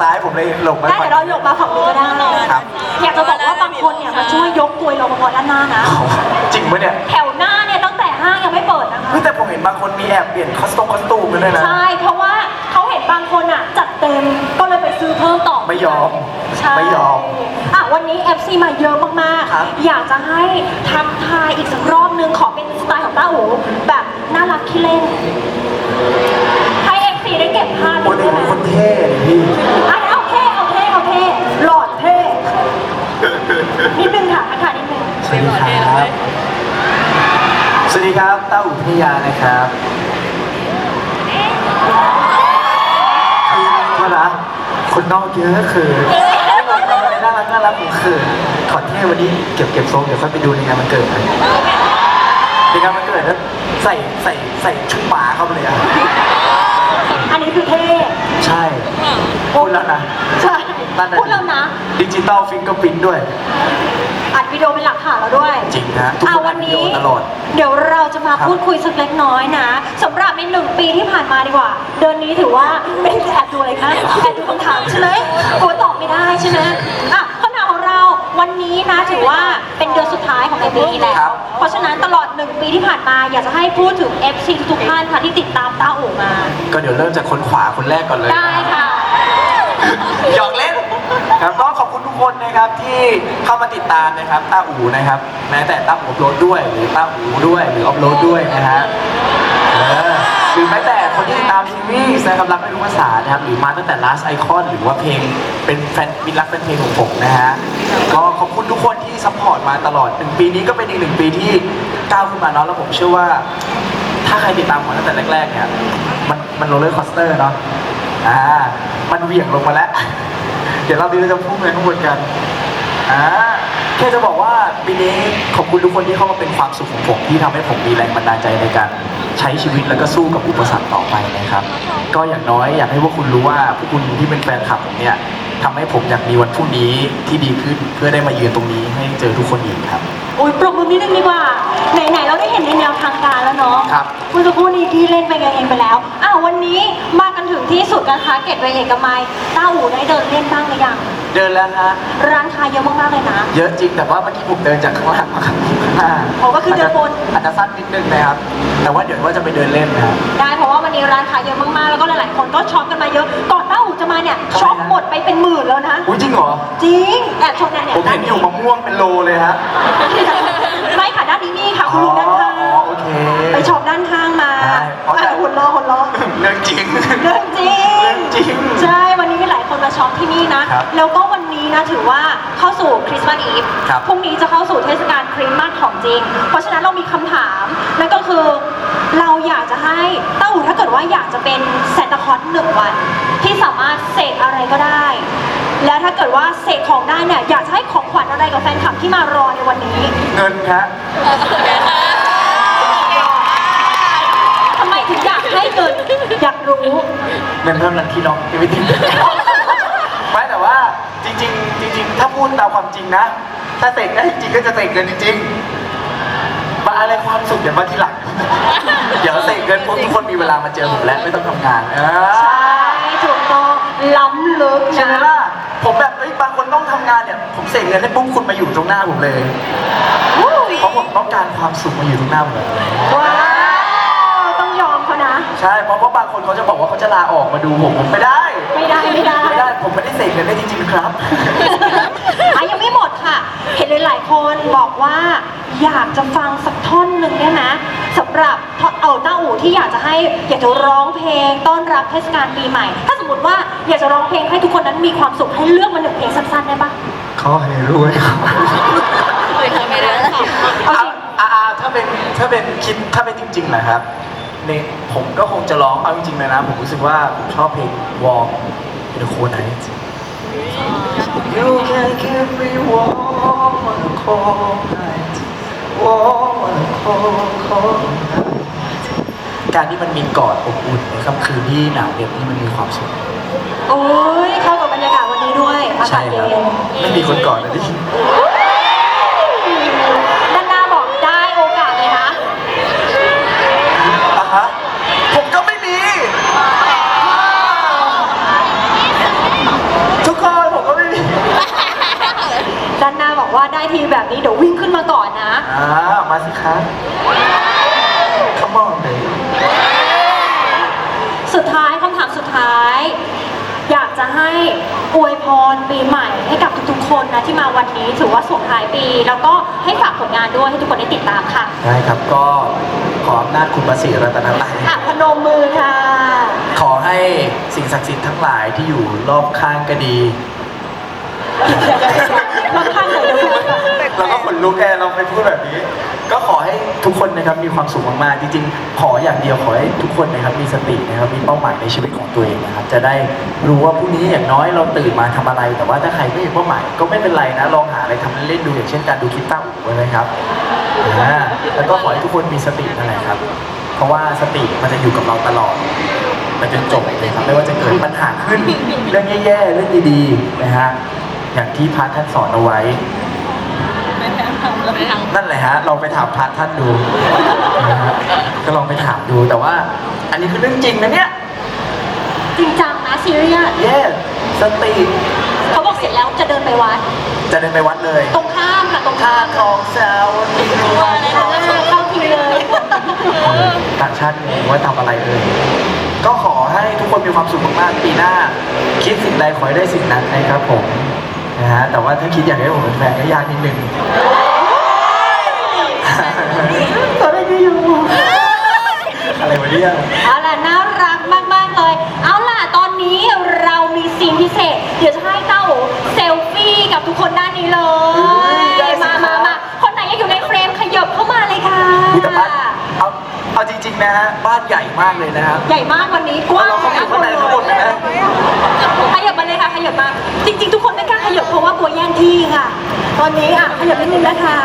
ซ้ายผมเลยหลบไปได้ฝั่งเดี๋ยวเราหยกมาฝั่งนี้ก็ได้ครับอยากจะบอกว่าบางคนเนี่ยมาช่วยยกตัวยรปภด้านหน้านะ จริงปะเนี่ยแถวหน้าเนี่ยตั้งแต่ห้างยังไม่เปิดนะคะ เฮ้ยแต่ผมเห็นบางคนมีแอบเปลี่ยนคอสตูมคอสตูมกันด้วยนะใช่ เพราะว่าเขาเห็นบางคนอะ จัดเต็มก็เลยไปซื้อเพิ่มต่อไม่ยอมใช่ไม่ยอม อะวันนี้ FC มาเยอะมากครับ ๆ อยากจะให้ทักทายอีกสักรอบนึงขอเป็นสไตล์ของต้าอูแบบน่ารักขี้เล่น ให้ FC ได้เก็บภาพ โอ้ย ได้ไหม เป็นคนเท่เลยพี่ อะเอาเท่เอาเท่เอาเท่หลอดเท่นิดนึงค่ะทักทายนิดนึง สวัสดีครับ สวัสดี ครับเต้าอุทยานะครับคือโทษนะคนนอกเยอะคือน่ารักน่ารักผมคือขอเท่วันนี้เก็บเก็บทรงเดี๋ยวค่อยไปดูในงานมันเกิดในงานมันเกิดแล้วใส่ใส่ใส่ชุดหมาเข้าไปเลยอะอันนี้คือเท่ ช่พูดแล้วนะ ใช่นั่นน่ะพูดแล้วนะ ดิจิตอลฟิงเกอร์พินด้วย อัดวิดีโอเป็นหลักฐานแล้วด้วยจริงฮะทุกอะคนวันนี้ อัดวิดีโอตลอดเดี๋ยวเราจะมาครับพูดคุยสักเล็กน้อยนะสำหรับในหนึ่งปีที่ผ่านมาดีกว่า เดือนนี้ถือว่าเป็นแอบดูอะไรคะแอบดูคำถามใช่ไหมโอ้ตอบไม่ได้ใช่ไหมอะคำ วันนี้นะถือว่าเป็นเดือนสุดท้ายของในปีนี้แล้ว เพราะฉะนั้นตลอดหนึ่งปีที่ผ่านมาอยากจะให้พูดถึง FC ทุกๆท่านค่ะที่ติดตามต้าอู่มา ก็เดี๋ยวเริ่มจากคนขวาคนแรกก่อนเลยได้ค่ะหยอกเล่นครับก็ขอบคุณทุกคนนะครับที่เข้ามาติดตามนะครับต้าอูนะครับแม้แต่ต้าอูอัพโหลดด้วยหรือต้าอูด้วยหรืออัพโหลดด้วยนะฮะเออหรือแม้แต่คนที่ติดตามซีรีส์นะครับรักไม่รู้ภาษานะครับหรือมาตั้งแต่ last icon หรือว่าเพลงเป็นแฟนมิตรรักเป็นเพลงของผมนะฮะก็ ขอบคุณทุกคนที่ซัพพอร์ตมาตลอดหนึ่งปีนี้ก็เป็นอีกหนึ่งปีที่ก้าวขึ้นมาเนาะแล้วผมเชื่อว่า ถ้าใครติดตามผมตั้งแต่แรกๆเนี่ยมันมันโรลเลอร์คอสเตอร์เนาะอ่ามันเหวี่ยงลงมาแล้ว เดี๋ยวเราดีเราจะพุ่งไปข้างบนกันอ่าแค่จะบอกว่าปีนี้ขอบคุณทุกคนที่เข้ามาเป็นความสุขของผมที่ทำให้ผมมีแรงบันดาลใจในการใช้ชีวิตแล้วก็สู้กับอุปสรรคต่อไปนะครับ ก็อย่างน้อยอยากให้พวกคุณรู้ว่าพวกคุณที่เป็นแฟนคลับผมเนี่ย ทำให้ผมอยากมีวันพรุ่งนี้ที่ดีขึ้นเพื่อได้มายืนตรงนี้ให้เจอทุกคนอีกครับ โอ้ยปรบมือนิดนึงดีกว่า ไหนๆเราได้เห็นในแนวทางการแล้วเนาะครับคุณจะพูดนี้ที่เล่นไปกันเองไปแล้วอ้าววันนี้มากันถึงที่สุดกันคะเกตเวย์เอกมัยต้าหูได้เดินเล่นบ้างหรือยัง เดินแล้วฮะ ร้านค้าเยอะมากๆเลยนะ เยอะจริงแต่ว่าเมื่อกี้ผมเดินจากข้างหลังมาข้างหน้าอ๋อก็คือเดินบน อาจจะสั้นนิดนึงนะครับ แต่ว่าเดี๋ยวว่าจะไปเดินเล่นนะครับ ได้เพราะว่าวันนี้ร้านค้าเยอะมากๆ แล้วก็หลายๆคนก็ช็อปกันมาเยอะ ก่อนต้าหูจะมาเนี่ยช็อปหมดไปเป็นหมื่นแล้วนะ อุ้ยจริงเหรอ จริง แอบชมเนี่ยเนี่ยผมเห็นอยู่มะม่วงเป็นโลเลยฮะไม่ค่ะด้านนี้นี่ค่ะคุณลุงด้านข้างอ๋อโอเค ไปช็อปด้านข้างมาได้เพราะแต่อะหุ่นล้อหุ่นล้อเรื่องจริง เรื่องจริง เรื่องจริง ใช่วันนี้มีหลายคนมา ช็อปที่นี่นะ ครับแล้วก็วันนี้นะถือว่าเข้าสู่คริสต์มาสอีฟครับ พรุ่งนี้จะเข้าสู่เทศกาลคริสต์มาสของจริง เพราะฉะนั้นเรามีคำถามนั่นก็คือเราอยากจะให้เต้าหูถ้าเกิดว่าอยากจะเป็นแซนตาคลอสหนึ่งวัน ที่สามารถเสกอะไรก็ได้ แล้วถ้าเกิดว่าเสกของได้เนี่ยอยากจะให้ของขวัญอะไรกับแฟนคลับที่มารอในวันนี้เงินฮะทำไมถึงอยากให้เงินอยากรู้ เงินเท่านั้นที่น้องที่ไม่ติดไม่แต่ว่าจ ริงๆจริงๆ ถ้าพูดตามความจริงนะ ถ้าเสกได้จริงๆก็จะเสกเงินจริงๆมาอะไรความสุขเดี๋ยวมาทีหลัง เดี๋ยวเสกเงินปุ๊บทุกคนมีเวลามาเจอผมแล้วไม่ต้องทำงานเออใช่ถูกต้องล้ำลึกใช่ไหมนะล่ะ ผมแบบเอ้ยบางคนต้องทำงานเนี่ย ผมเสกเงินให้ปุ๊บคุณมาอยู่ตรงหน้าผมเลย เพราะผมต้องการความสุขมาอยู่ตรงหน้าผมเลยว้า ใช่เพราะว่าบางคนเขาจะบอกว่าเขาจะลาออกมาดูผมผมไม่ได้ ไม่ได้ไม่ได้ไม่ได้ผมไม่ได้เสกเงินได้จริงๆครับ อะยังไม่หมดค่ะ เห็นหลายๆคนบอกว่าอยากจะฟังสักท่อนหนึ่งได้ไหมสำหรับเอาเต้าอู่ที่อยากจะให้อยากจะร้องเพลงต้อนรับเทศกาลปีใหม่ ถ้าสมมติว่าอยากจะร้องเพลงให้ทุกคนนั้นมีความสุขให้เลือกมาหนึ่งเพลงสั้นๆได้ปะขอให้รวยครับเอาจริง อ่าอ่าถ้าเป็นถ้าเป็นคิดถ้าเป็นจริงๆนะครับ เนี่ยผมก็คงจะร้องเอาจริงๆเลยนะ ผมรู้สึกว่าผมชอบเพลงวอร์มเป็นโคนไหน You can give me warm on a cold night warm on a cold cold night การที่มันมีกอดอบอุ่นในค่ำคืนที่หนาวเย็นนี่มันมีความสุขโอ้ยเข้ากับบรรยากาศวันนี้ด้วยอากาใช่ศคเย็รับน ไม่มีคนกอดนะดิด้านหน้าบอกได้โอกาสเลยนะ อะฮะผมก็ไม่มี เได้ทีแบบนี้เดี๋ยววิ่งขึ้นมาก่อนนะ อ่ามาสิครับ Come on baby สุดท้ายคำถามสุดท้าย อยากจะให้ อวยพรปีใหม่ให้กับทุกๆ คนนะที่มาวันนี้ถือว่าส่งท้ายปี แล้วก็ให้ฝากผลงานด้วยให้ทุกคนได้ติดตามค่ะ ได้ครับก็ขออำนาจคุณประสิทธิ์รัตนตรัยอะพนมมือค่ะ ขอให้สิ่งศักดิ์สิทธิ์ทั้งหลายที่อยู่รอบข้างก็ดีรอบข้างไหนเดี๋ยวดูค่ะเราก็ขนลุกแกเราไปพูดแบบนี้ก็ขอให้ทุกคนนะครับมีความสุขมากๆจริงๆ ขออย่างเดียวขอให้ทุกคนนะครับมีสตินะครับมีเป้าหมายในชีวิตของตัวเองนะครับจะได้รู้ว่าพรุ่งนี้อย่างน้อยเราตื่นมาทำอะไร แต่ว่าถ้าใครไม่มีเป้าหมายก็ไม่เป็นไรนะลองหาอะไรทำเล่นๆดูอย่างเช่นการดูคลิปต้าอู่นะครับแล้วก็ขอให้ทุกคนมีสตินั่นแหละครับ เพราะว่าสติมันจะอยู่กับเราตลอดไปจนจบเลยครับไม่ว่าจะเกิดปัญหาขึ้นเรื่องแย่ๆเรื่องดีๆนะฮะอย่างที่พระท่านสอนเอาไว้ นั่นแหละฮะลองไปถามพระท่านดูนะฮะก็ลองไปถามดูแต่ว่า อันนี้คือเรื่องจริงนะเนี่ยจริงจังนะซีเรียสเย่สติเขาบอกเสร็จแล้วจะเดินไปวัด จะเดินไปวัดเลยตรงข้ามค่ะตรงท่าข้ามทองแซวนีนวลเข้าเข้าทีเลยต่างชาติงงว่าทำอะไรเลยก็ขอให้ทุกคนมีความสุขมากๆปีหน้า คิดสิ่งใดขอให้ได้สิ่งนั้นนะครับผมนะฮะแต่ว่าถ้าคิดอยากให้ผมเป็นแฟนก็ยากนิดนึง ตอนแรกก็อยู่อะไรวะเนี่ยเอาล่ะน่ารักมากๆเลย เอาล่ะตอนนี้เรามีซีนพิเศษ เดี๋ยวจะให้เต้าเซลฟี่กับทุกคนด้านนี้เลยได้สิมาครัมาบมาคนไหนยังอยู่ในเฟรมขยับเข้ามาเลยค่ะอุ๊ยแต่บ้านเอาเอาจริงๆนะฮะบ้านใหญ่มากเลยนะครับ ใหญ่มากวันนี้กว้างเราเข้าไปอยู่ข้างในทั้งหมดเลยนะขยับมาเลยค่ะขยับมา จริง ๆ ทุกคนไม่กล้าขยับเพราะว่ากลัวแย่งที่ค่ะ ตอนนี้อะขยับนิดนึงนะคะ